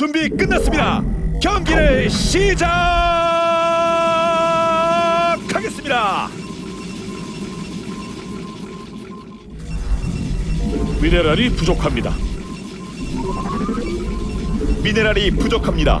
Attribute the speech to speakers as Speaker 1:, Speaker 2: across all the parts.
Speaker 1: 준비 끝났습니다. 경기를 시작하겠습니다.
Speaker 2: 미네랄이 부족합니다.
Speaker 1: 미네랄이 부족합니다.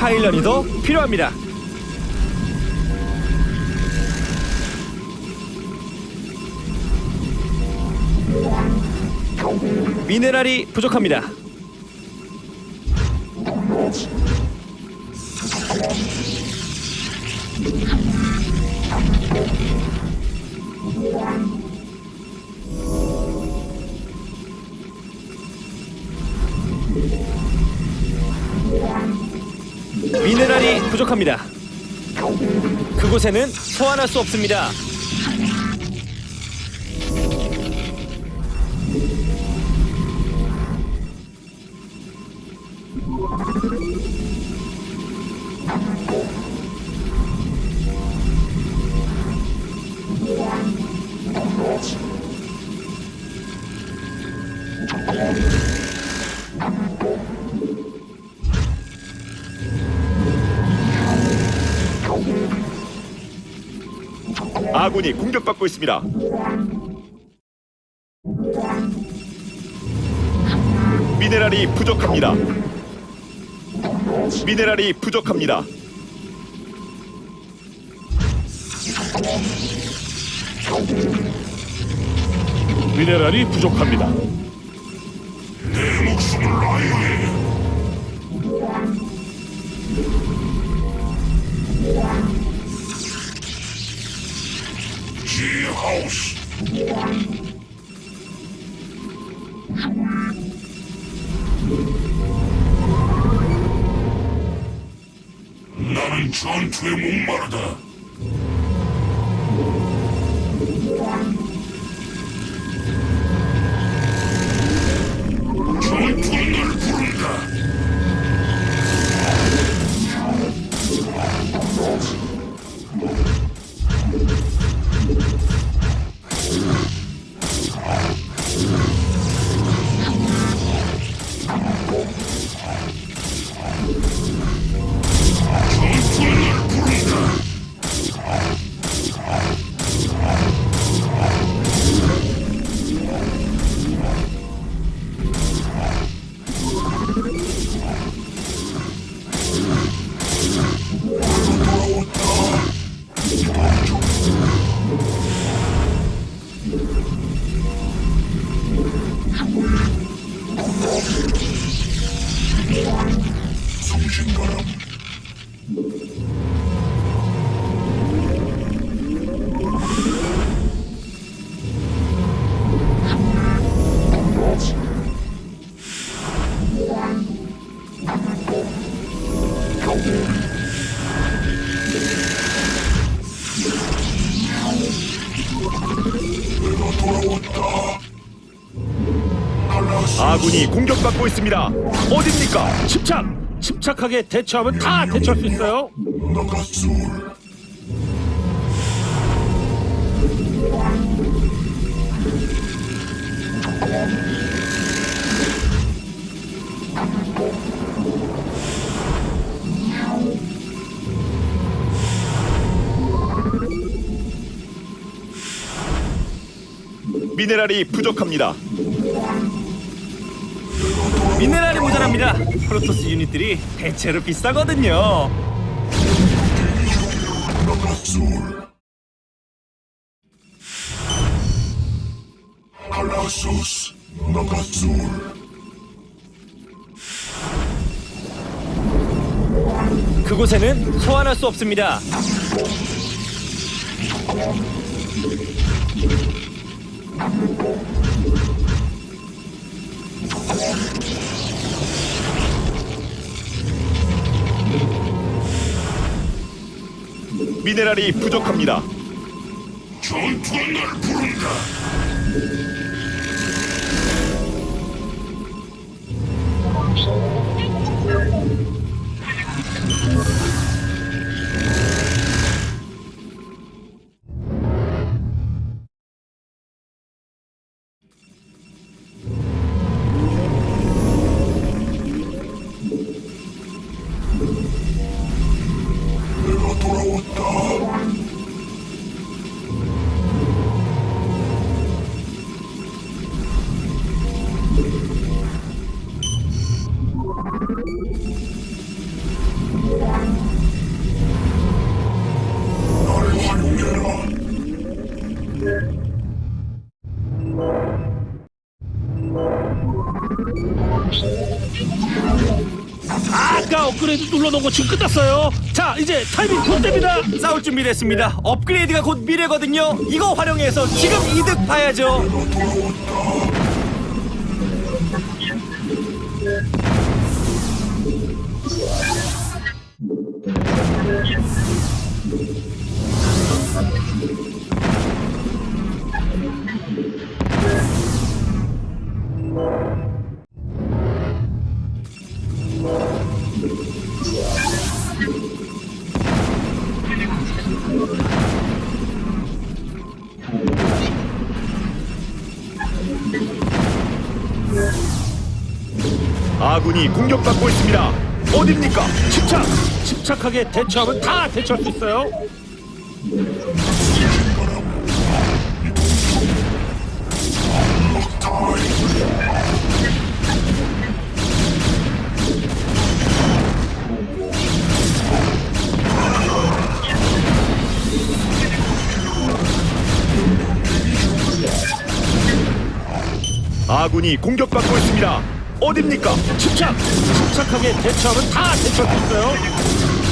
Speaker 3: 파일런이 더 필요합니다. 미네랄이 부족합니다. 부족합니다. 그곳에는 소환할 수 없습니다.
Speaker 1: 아군이 공격받고 있습니다. 미네랄이 부족합니다. 미네랄이 부족합니다.
Speaker 2: 미네랄이 부족합니다.
Speaker 4: 나는 전투에 목마르다.
Speaker 1: 아군이 공격받고 있습니다. 어딥니까?
Speaker 2: 침착! 침착하게 대처하면 다 대처할 수 있어요.
Speaker 4: 나가솔
Speaker 1: 미네랄이 부족합니다.
Speaker 3: 미네랄이 모자랍니다. 프로토스 유닛들이 대체로 비싸거든요.
Speaker 4: 나가솔 Colossus Nagazul.
Speaker 3: 그곳에는 소환할 수 없습니다.
Speaker 1: 미네랄이 부족합니다.
Speaker 4: 전투가 날 부른다.
Speaker 2: 업그레이드 눌러놓은 거 지금 끝났어요. 자, 이제 타이밍 굿됩니다.
Speaker 3: 싸울 준비 됐습니다. 업그레이드가 곧 미래거든요. 이거 활용해서 지금 이득 봐야죠.
Speaker 1: 아군이 공격받고 있습니다. 어딥니까?
Speaker 2: 침착, 침착하게 대처하면 다 대처할 수 있어요.
Speaker 1: 아군이 공격받고 있습니다. 어딥니까?
Speaker 2: 침착, 침착하게 대처하면 다 있어요.